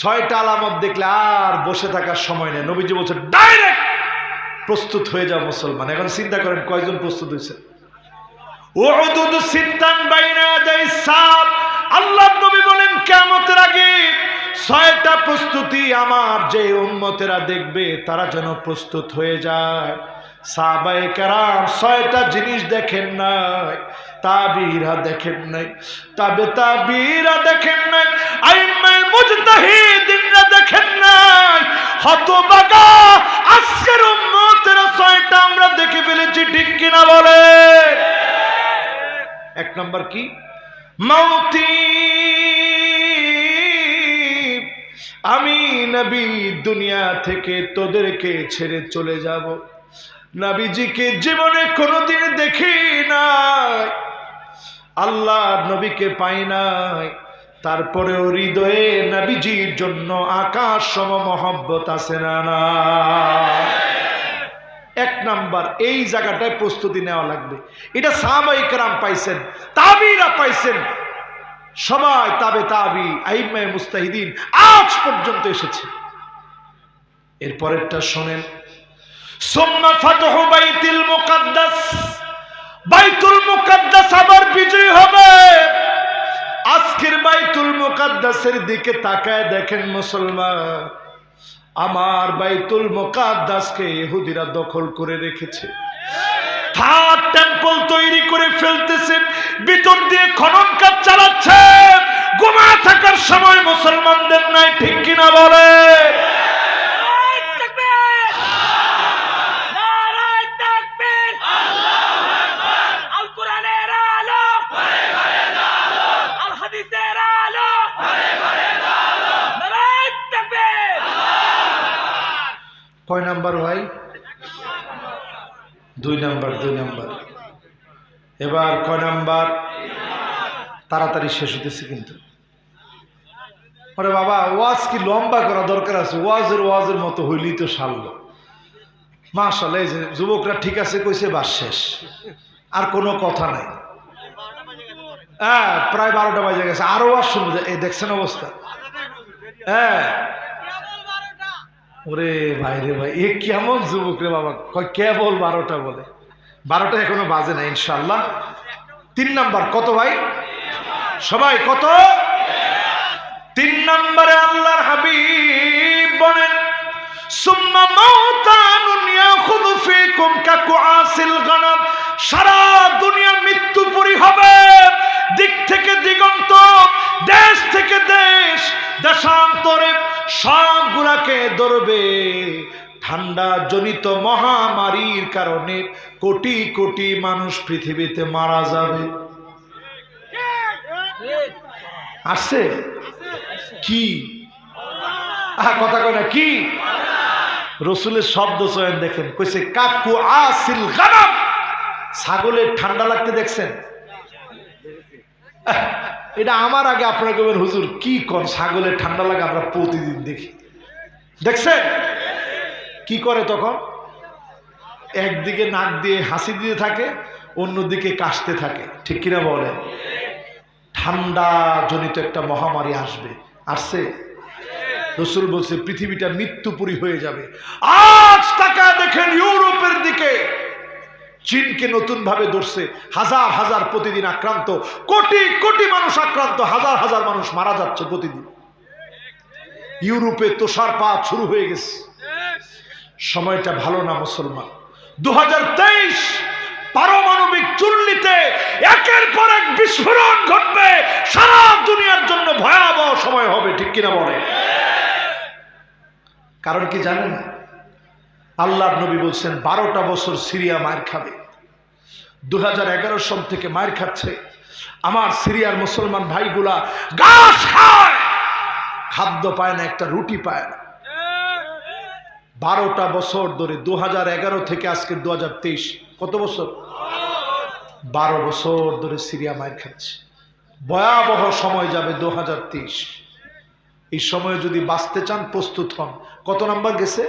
ছয়টা আলামত দেখলে আর বসে থাকার সময় নেই। নবীজি বলছে ডাইরেক্ট প্রস্তুত হয়ে যাও মুসলমান। এখন চিন্তা করেন, কয়জন প্রস্তুত হয়েছে? তারা যেন প্রস্তুত হয়ে যায়। জিনিস দেখেন নাই দেখেন নাই দেখেন নাই। হতবাগা, আজকের উম্মতেরা ছয়টা আমরা দেখে ফেলেছি, ঠিক কিনা বলে? এক নম্বর কি? মৌতি আমি নবী দুনিয়া থেকে তোদেরকে ছেড়ে চলে যাব। নবীজিকে জীবনে কোনোদিন দেখি নাই। আল্লাহ নবীকে পাই নাই। তারপরেও হৃদয়ে নবীজির জন্য আকাশ সম মহব্বত আছে না না? এক নাম্বার, এই জায়গাটায় প্রস্তুতি নেওয়া লাগবে। এটা সাহাবাই কেরাম পাইছেন, তাবিরা পাইছেন। সবাই তাবে তাবি, আইমায় মুস্তাহিদিন আজ পর্যন্ত এসেছে। এরপরেরটা শোনেন বাইতুল মুকাদ্দাস, বাইতুল আবার বিজয় হবে। আজকের বাইতুল মোকাদ্দাসের দিকে তাকায় দেখেন মুসলমান, আমার বাইতুল মোকাদ্দাসকে ইহুদিরা দখল করে রেখেছে। থার্ড টেম্পল তৈরি করে ফেলতেছে, ভিতর দিয়ে খনন কাজ চালাচ্ছে। থাকার সময় মুসলমানদের নাই, ঠিক কিনা বলে? কয় নাম্বার ভাই? দুই নাম্বার দুই নাম্বার। এবার কয় নাম্বার? তাড়াতাড়ি শেষ হতেছে কিন্তু। আরে বাবা, ওয়াজ কি লম্বা করা দরকার আছে? ওয়াজের ওয়াজের মতো হইলেই তো সারল। মাশাল্লাহ এই যে যুবকরা ঠিক আছে কইছে, বাস শেষ। আর কোনো কথা নাই। হ্যাঁ প্রায় বারোটা বাজে গেছে। আরও ওয়াজ শুনব। এই দেখছেন অবস্থা? হ্যাঁ। ওরে ভাই রে ভাই, এ কেমন যুবক রে বাবা? কেবল বারোটা বলে। বারোটা এখনও বাজে না ইনশাল্লাহ তিন নাম্বার, কত ভাই? সবাই কত? তিন নম্বরে আল্লাহর হাবিব বলেন সারা দুনিয়া মৃত্যুপুরী হবে। দেশান্তরে সবগুলাকে ধরবে। ঠান্ডা জনিত মহামারীর কারণে কোটি কোটি মানুষ পৃথিবীতে মারা যাবে। আসছে? কি? কথা কয় না, কি? রসুলের শব্দ চয়ন দেখেন, কইছে, কাকু আসিল ছাগলের ঠান্ডা লাগতে দেখছেন? এটা আমার আগে আপনারা কবেন হুজুর, কি কন? ছাগলের ঠান্ডা লাগে আমরা প্রতিদিন দেখি। দেখছেন? কি করে তখন? একদিকে নাক দিয়ে হাসি দিয়ে থাকে, অন্যদিকে কাশতে থাকে। ঠিক কিনা বলেন? ঠান্ডা জনিত একটা মহামারী আসবে। আসছে? রসুল বলছে, পৃথিবীটা মৃত্যুপুরী হয়ে যাবে। আজ টাকা দেখেন ইউরোপের দিকে। চীনকে নতুন ভাবে ধরছে। হাজার হাজার প্রতিদিন আক্রান্ত, কোটি কোটি মানুষ আক্রান্ত, হাজার হাজার মানুষ মারা যাচ্ছে প্রতিদিন। ইউরোপে তুষারপাত শুরু হয়ে গেছে। সময়টা ভালো না মুসলমান। দু হাজার তেইশ পারমাণবিক চুল্লিতে একের পর এক বিস্ফোরণ ঘটবে। সারা দুনিয়ার জন্য ভয়াবহ সময় হবে, ঠিক কিনা বলে? কারণ কি জানেন? আল্লাহ নবী বলছেন, বারোটা বছর সিরিয়া মায়ের খাবে। দু হাজার সন থেকে মায়ের খাচ্ছে। আমার সিরিয়ার মুসলমান ভাইগুলা গাছ খায়। খাদ্য পায় না, একটা রুটি পায় না। বারোটা বছর ধরে দু হাজার এগারো থেকে আজকে দু হাজার তেইশ, কত বছর? বারো বছর ধরে সিরিয়া মায়ের খাচ্ছে। ভয়াবহ সময় যাবে দু হাজার তেইশ। এই সময়ে যদি বাঁচতে চান, প্রস্তুত হন। কত নাম্বার গেছে?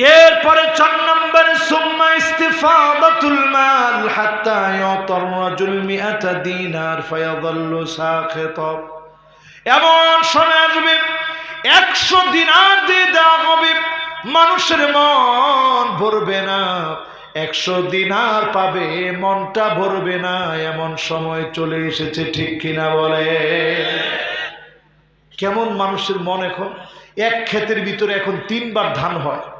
এরপরে চার নম্বরে, সুম্মা ইস্তিফাদাতুল মাল হাত্তা ইউতার রাজুল মিআতা দিনার ফায়াযাল্লু সাখিতা। এমন সময় আসবে, একশো দিনার দিয়ে দেওয়া হবে, মানুষের মন ভরবে না, একশো দিনার পাবে, মনটা ভরবে না, এমন সময় চলে এসেছে, ঠিক কিনা বলে? কেমন মানুষের মন এখন? এক ক্ষেতের ভিতরে এখন তিনবার ধান হয়।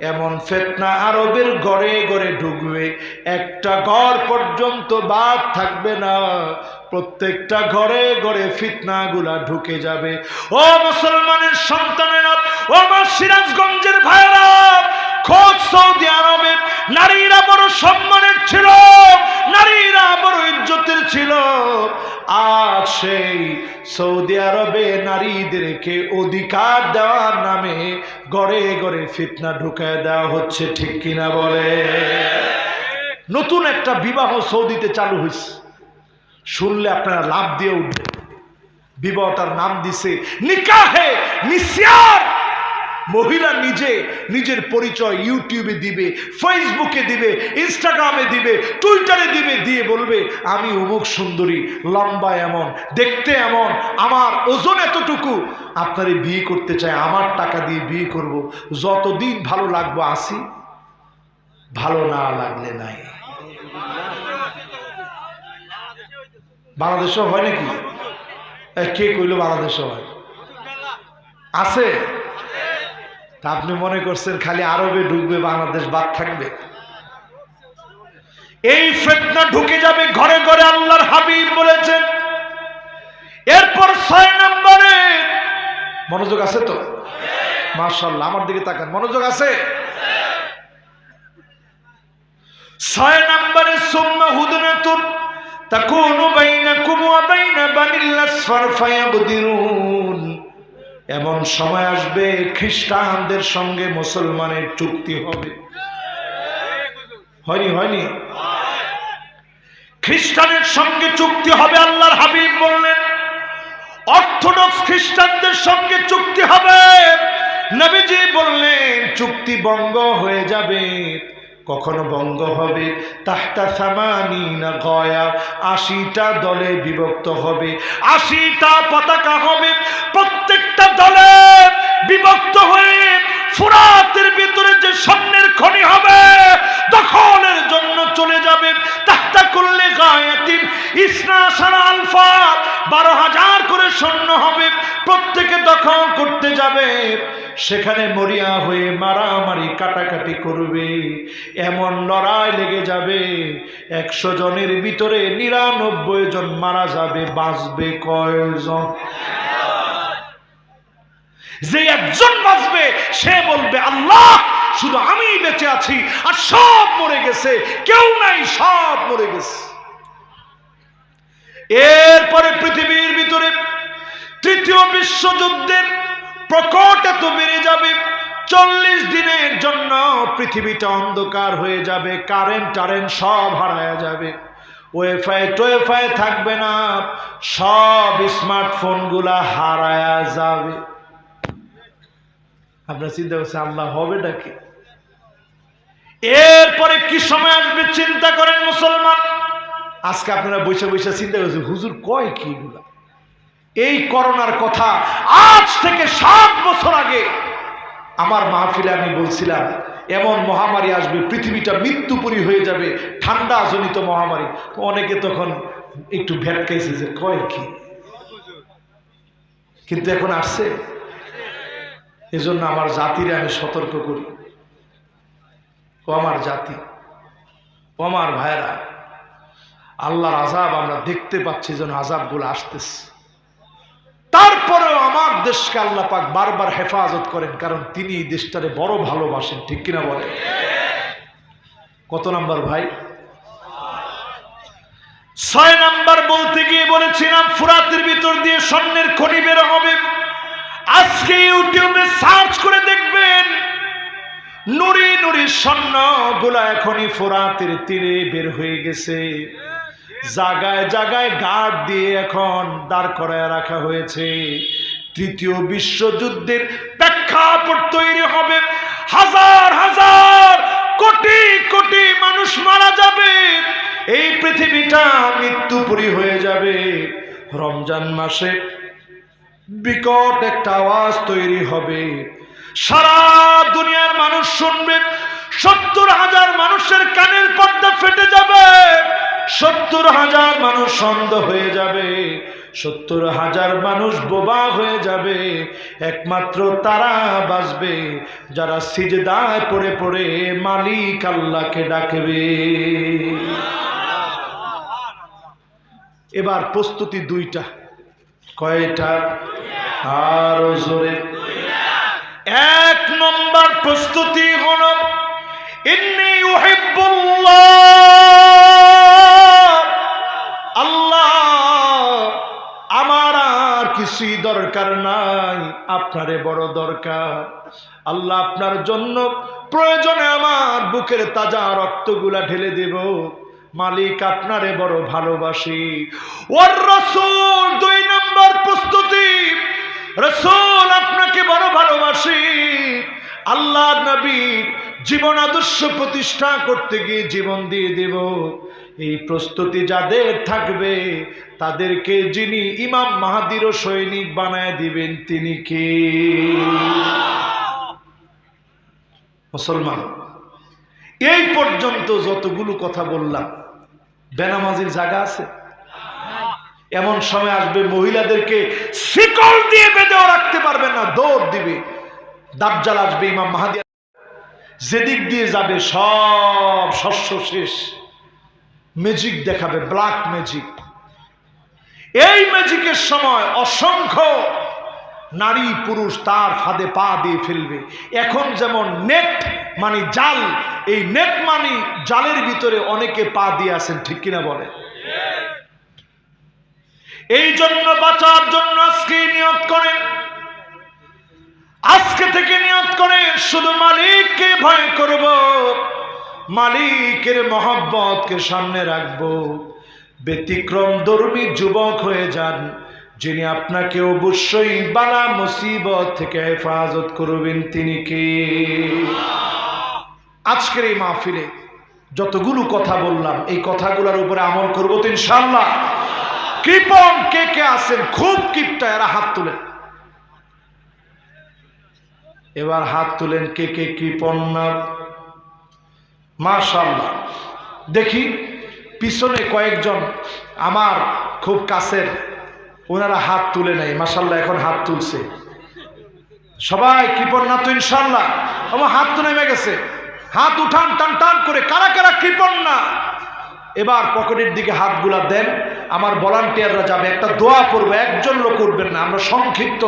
এমন ফেতনা আরবের ঘরে ঘরে ঢুকবে। একটা ঘর পর্যন্ত বাদ থাকবে না। প্রত্যেকটা ঘরে ঘরে ফিতনা গুলা ঢুকে যাবে। ও মুসলমানের সন্তানেরা, ও আমার সিরাজগঞ্জের ভাইরা খোঁজ সৌদি আরবে নারীরা বড় সম্মানের ছিল, নারীরা বড় ইজ্জতের ছিল। আজ সেই সৌদি আরবে নারীদেরকে অধিকার দেওয়ার নামে গড়ে গড়ে ফিতনা ঢুকায় দেওয়া হচ্ছে, ঠিক কিনা বলে? নতুন একটা বিবাহ সৌদিতে চালু হয়েছে শুনলে আপনারা লাভ দিয়ে উঠবে বিবাহটার নাম দিছে, নিকাহে নিসিয়ার মহিলা নিজে নিজের পরিচয় ইউটিউবে দিবে, ফেসবুকে দিবে, ইনস্টাগ্রামে দিবে, টুইটারে দিবে, দিয়ে বলবে, আমি অমুক সুন্দরী, লম্বা এমন, দেখতে এমন, আমার ওজন এতটুকু। আপনারে বিয়ে করতে চাই, আমার টাকা দিয়ে বিয়ে করব। যতদিন ভালো লাগবো আসি, ভালো না লাগলে নাই। বাংলাদেশেও হয় নাকি? কে কইল বাংলাদেশে হয়? আছে? তা আপনি মনে করছেন খালি আরবে ঢুকবে, বাংলাদেশ বাদ থাকবে? এই ফেতনা ঢুকে যাবে ঘরে ঘরে আল্লাহর হাবিব বলেছেন। এরপর ছয় নম্বরে, মনোযোগ আছে তো? মার্শাল্লাহ আমার দিকে তাকান, মনোযোগ আছে? ছয় নম্বরে, সুম্মা হুদনাতুন তাকুনু বাইনাকুম ওয়া বাইনা বানিল আসফার ফায়াবদিরুন। এমন সময় আসবে খ্রিস্টানদের সঙ্গে মুসলমানের চুক্তি হবে। হয়নি হয়নি? খ্রিস্টানের সঙ্গে চুক্তি হবে আল্লাহর হাবিব বললেন। অর্থোডক্স খ্রিস্টানদের সঙ্গে চুক্তি হবে। নবীজি বললেন, চুক্তি ভঙ্গ হয়ে যাবে। কখনো বঙ্গ হবে? তাহতা সামানি না গয়া। আশিটা দলে বিভক্ত হবে। আশিটা পতাকা হবে। প্রত্যেকটা দলে বিভক্ত হয়ে ফুরাতের ভিতরে যে স্বর্ণের খনি হবে, দখলের জন্য চলে যাবে। তাহতা করলে গায়াতিন, ইসনা সারা আলফা, বারো হাজার করে স্বর্ণ হবে, প্রত্যেকে দখল করতে যাবে। সেখানে মরিয়া হয়ে মারামারি কাটাকাটি করবে, এমন লড়াই লেগে যাবে। একশো জনের ভিতরে নিরানব্বই জন মারা যাবে, বাঁচবে কয়জন? যে একজন বাঁচবে, সে বলবে, আল্লাহ, শুধু আমি বেঁচে আছি আর সব মরে গেছে, কেউ নাই, সব মরে গেছে। এরপরে পৃথিবীর ভিতরে তৃতীয় বিশ্বযুদ্ধের প্রকট এত বেড়ে যাবে, চল্লিশ দিনের জন্য পৃথিবীটা অন্ধকার হয়ে যাবে কারেন্ট টারেন্ট সব হারায় যাবে। ওয়েফাই টোয়েফাই থাকবে না, সব স্মার্টফোনগুলা হারায়া যাবে। আপনার চিন্তা করছেন আল্লাহ হবে নাকি? এরপরে কি সময় আসবে চিন্তা করেন মুসলমান? আজকে আপনারা বসে বসে চিন্তা করছেন হুজুর কয় কি এগুলা? এই করোনার কথা আজ থেকে সাত বছর আগে আমার মাহফিলে আমি বলছিলাম এমন মহামারী আসবে পৃথিবীটা মৃত্যুপুরী হয়ে যাবে ঠান্ডা জনিত মহামারী অনেকে তখন একটু ভেটকাইছে যে কয় কি? কিন্তু এখন আসছে। এজন্য আমার জাতিরে আমি সতর্ক করি। ও আমার জাতি, ও আমার ভাইরা আল্লাহর আজাব আমরা দেখতে পাচ্ছি যেন আজাবগুলো আসতেছে। তারপরেও আমার দেশকে আল্লাহ পাক বারবার হেফাজত করেন, কারণ তিনি এই দেশটারে বড় ভালোবাসেন, ঠিক কিনা বলে কত নাম্বার ভাই? ছয় নাম্বার বলতে গিয়ে বলেছিলাম, ফুরাতের ভিতর দিয়ে স্বর্ণের খনি বের হবে। আজকে ইউটিউবে সার্চ করে দেখবেন, নুরি নুরি স্বর্ণগুলা এখনই ফোরাতের তীরে বের হয়ে গেছে। জাগায় জাগায় গার্ড দিয়ে এখন দাঁড় করায় রাখা হয়েছে। তৃতীয় বিশ্বযুদ্ধের প্রেক্ষাপট তৈরি হবে। হাজার হাজার, কোটি কোটি মানুষ মারা যাবে। এই পৃথিবীটা মৃত্যুপুরী হয়ে যাবে। রমজান মাসে বিকট একটা আওয়াজ তৈরি হবে। সারা দুনিয়ার মানুষ শুনবে, সত্তর হাজার মানুষের কানের পর্দা ফেটে যাবে, সত্তর হাজার মানুষ অন্ধ হয়ে যাবে, সত্তর হাজার মানুষ বোবা হয়ে যাবে, একমাত্র তারা বাঁচবে, যারা সিজদায় পড়ে পড়ে মালিক আল্লাহকে ডাকবে। এবার প্রস্তুতি দুইটা, কয়টা? আরও জোরে। এক নম্বর প্রস্তুতি হল, ইন্নি আল্লাহ, আমার আর কিছুই দরকার নাই, আপনারে বড় দরকার। আল্লাহ আপনার জন্য প্রয়োজনে আমার বুকের তাজা রক্তগুলা ঢেলে দেব। মালিক আপনারে বড় ভালোবাসি। ওর রসুল দুই নম্বর প্রস্তুতি রসুল আপনাকে বড় ভালোবাসি। আল্লাহ নবীর জীবন আদর্শ প্রতিষ্ঠা করতে গিয়ে জীবন দিয়ে দেব। এই প্রস্তুতি যাদের থাকবে, তাদেরকে যিনি ইমাম মাহাদির সৈনিক বানায় দিবেন, তিনি কে? মুসলমান, এই পর্যন্ত যতগুলো কথা বললাম, বেনামাজির জায়গা আছে? এমন সময় আসবে, মহিলাদেরকে শিকল দিয়ে বেঁধেও রাখতে পারবে না, দৌড় দিবে। দাবজাল আসবে, ইমাম মাহাদি যেদিক দিয়ে যাবে, সব শস্য শেষ। ম্যাজিক দেখাবে, ব্ল্যাক ম্যাজিক। এই ম্যাজিকের সময় অসংখ্য নারী, পুরুষ তার ফাঁদে পা দিয়ে ফেলবে। এখন যেমন নেট মানে জাল, এই নেট মানে জালের ভিতরে অনেকে পা দিয়ে আছেন, ঠিক কিনা বলে এই জন্য বাঁচার জন্য আজকে নিয়ত করেন। আজকে থেকে নিয়ত করে শুধু মালিককে ভয় করব, মালিকের মহব্বতকে সামনে রাখব। ব্যতিক্রম ধর্মী যুবক হয়ে যান, যিনি আপনাকে অবশ্যই বালা মুসিবত থেকে হেফাজত করবেন, তিনি কে? আজকের এই মাহফিলে যতগুলো কথা বললাম, এই কথাগুলোর উপরে আমল করব তো ইনশাল্লাহ কৃপন কে কে আছেন? খুব কিপটা, এরা হাত তুলেন। এবার হাত তুলেন কে কে কৃপন না। মাশাল্লাহ দেখি, পিছনে কয়েকজন আমার খুব কাছের, ওনারা হাত তুলে নেয় মাসাল্লাহ এখন হাত তুলছে। সবাই কৃপন না তো ইনশাল্লাহ আমার হাত তো নেমে গেছে। হাত উঠান, টান টান করে কারা কারা কৃপন না? এবার পকেটের দিকে হাতগুলা দেন। আমার ভলান্টিয়াররা যাবে, একটা দোয়া পড়ব একজন লোক উঠবেন না। আমরা সংক্ষিপ্ত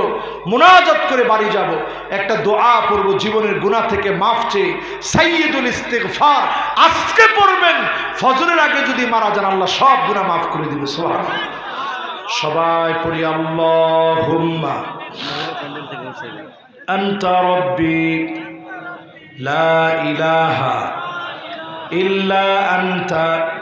মোনাজত করে বাড়ি যাব। একটা দোয়া পড়ব জীবনের গুণা থেকে মাফ চেয়ে। সাইয়েদুল ইস্তেকফার আজকে পড়বেন। ফজরের আগে যদি মারা যান, আল্লাহ সব গুণা মাফ করে দিবে সোহান সবাই পড়ি আল্লাহ লা ইলাহা ইল্লা আন্তা।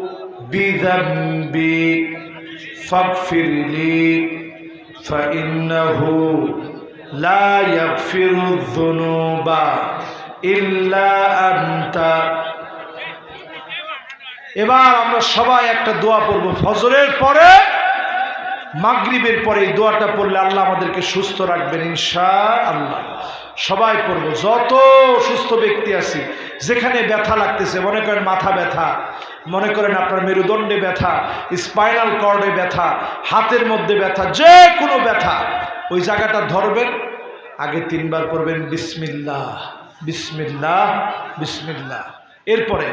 بذنبي فاغفر لي فإنه لا يغفر الذنوب إلا أنت এবার আমরা সবাই একটা দোয়া পড়ব ফজরের পরে মাগরিবের পরে এই দোয়াটা পড়লে আল্লাহ আমাদেরকে সুস্থ রাখবেন ইনশা আল্লাহ সবাই পড়ব যত সুস্থ ব্যক্তি আছি যেখানে ব্যথা লাগতেছে মনে করেন মাথা ব্যথা মনে করেন আপনার মেরুদণ্ডে ব্যথা স্পাইনাল কর্ডে ব্যথা, হাতের মধ্যে ব্যথা, যে কোনো ব্যথা, ওই জায়গাটা ধরবেন, আগে তিনবার পড়বেন বিসমিল্লাহ বিসমিল্লাহ বিসমিল্লাহ। এরপরে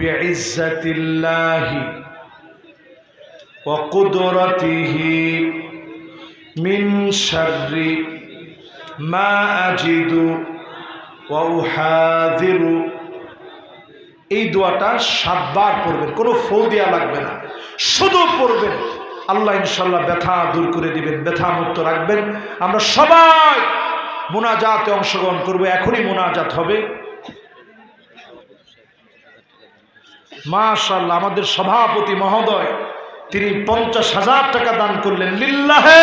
বিইজ্জাতিল্লাহি ওয়া কুদরাতিহি মিন শাররি এই দোয়াটা সাতবার পড়বেন, কোনো ফল দেওয়া লাগবে না। শুধু পড়বেন, আল্লাহ ইনশাল্লাহ ব্যথা দূর করে দিবেন ব্যথা মুক্ত রাখবেন। আমরা সবাই মোনাজাতে অংশগ্রহণ করব, এখনই মোনাজাত হবে। মাশাল্লাহ আমাদের সভাপতি মহোদয়, তিনি পঞ্চাশ হাজার টাকা দান করলেন, লিল্লাহে